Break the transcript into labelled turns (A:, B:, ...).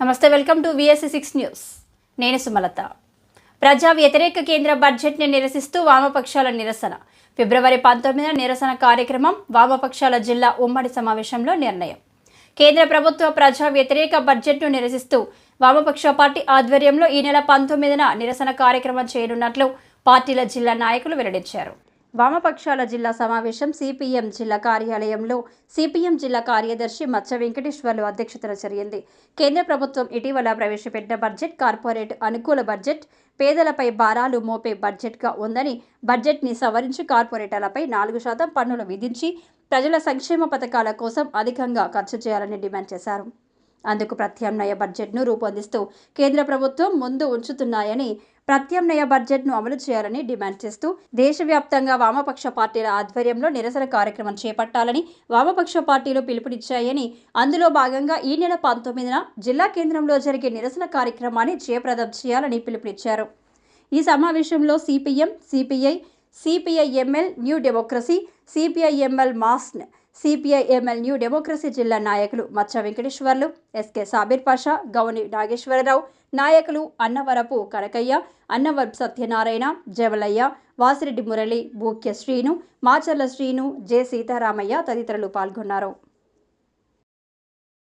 A: నమస్తే welcome to VSC six news నేను సుమలత. ప్రజా వ్యతిరేక కేంద్ర బడ్జెట్ని నిరసిస్తూ వామపక్షాల నిరసన. ఫిబ్రవరి పంతొమ్మిదిన నిరసన కార్యక్రమం వామపక్షాల జిల్లా ఉమ్మడి సమావేశంలో నిర్ణయం. కేంద్ర ప్రభుత్వ ప్రజా వ్యతిరేక బడ్జెట్ను నిరసిస్తూ వామపక్ష పార్టీ ఆధ్వర్యంలో ఈ నెల పంతొమ్మిదిన నిరసన కార్యక్రమం చేయనున్నట్లు పార్టీల జిల్లా నాయకులు వెల్లడించారు. వామపక్షాల జిల్లా సమావేశం సిపిఎం జిల్లా కార్యాలయంలో సిపిఎం జిల్లా కార్యదర్శి మచ్చ వెంకటేశ్వర్లు అధ్యక్షతన జరిగింది. కేంద్ర ప్రభుత్వం ఇటీవల ప్రవేశపెట్టిన బడ్జెట్ కార్పొరేట్ అనుకూల బడ్జెట్ పేదలపై భారాలు మోపే బడ్జెట్గా ఉందని బడ్జెట్ని సవరించి కార్పొరేటర్లపై నాలుగు శాతం పన్నులు విధించి ప్రజల సంక్షేమ పథకాల కోసం అధికంగా ఖర్చు చేయాలని డిమాండ్ చేశారు. అందుకు ప్రత్యామ్నాయ బడ్జెట్ను రూపొందిస్తూ కేంద్ర ప్రభుత్వం ముందు ఉంచుతున్నాయని ప్రత్యామ్నాయ బడ్జెట్ను అమలు చేయాలని డిమాండ్ చేస్తూ దేశవ్యాప్తంగా వామపక్ష పార్టీల ఆధ్వర్యంలో నిరసన కార్యక్రమం చేపట్టాలని వామపక్ష పార్టీలు పిలుపునిచ్చాయని అందులో భాగంగా ఈ నెల పంతొమ్మిదిన జిల్లా కేంద్రంలో జరిగే నిరసన కార్యక్రమాన్ని జయప్రదం చేయాలని పిలుపునిచ్చారు. ఈ సమావేశంలో CPM CPI CPIML New Democracy CPIML మాస్న్ CPI new democracy జిల్లా నాయకులు మచ్చ వెంకటేశ్వర్లు ఎస్కే సాబిర్ పాషా గౌని నాగేశ్వరరావు నాయకులు అన్నవరపు కనకయ్య అన్నవరపు సత్యనారాయణ జవలయ్య వాసిరెడ్డి మురళి బూక్య శ్రీను మాచర్ల శ్రీను జె సీతారామయ్య తదితరులు పాల్గొన్నారు.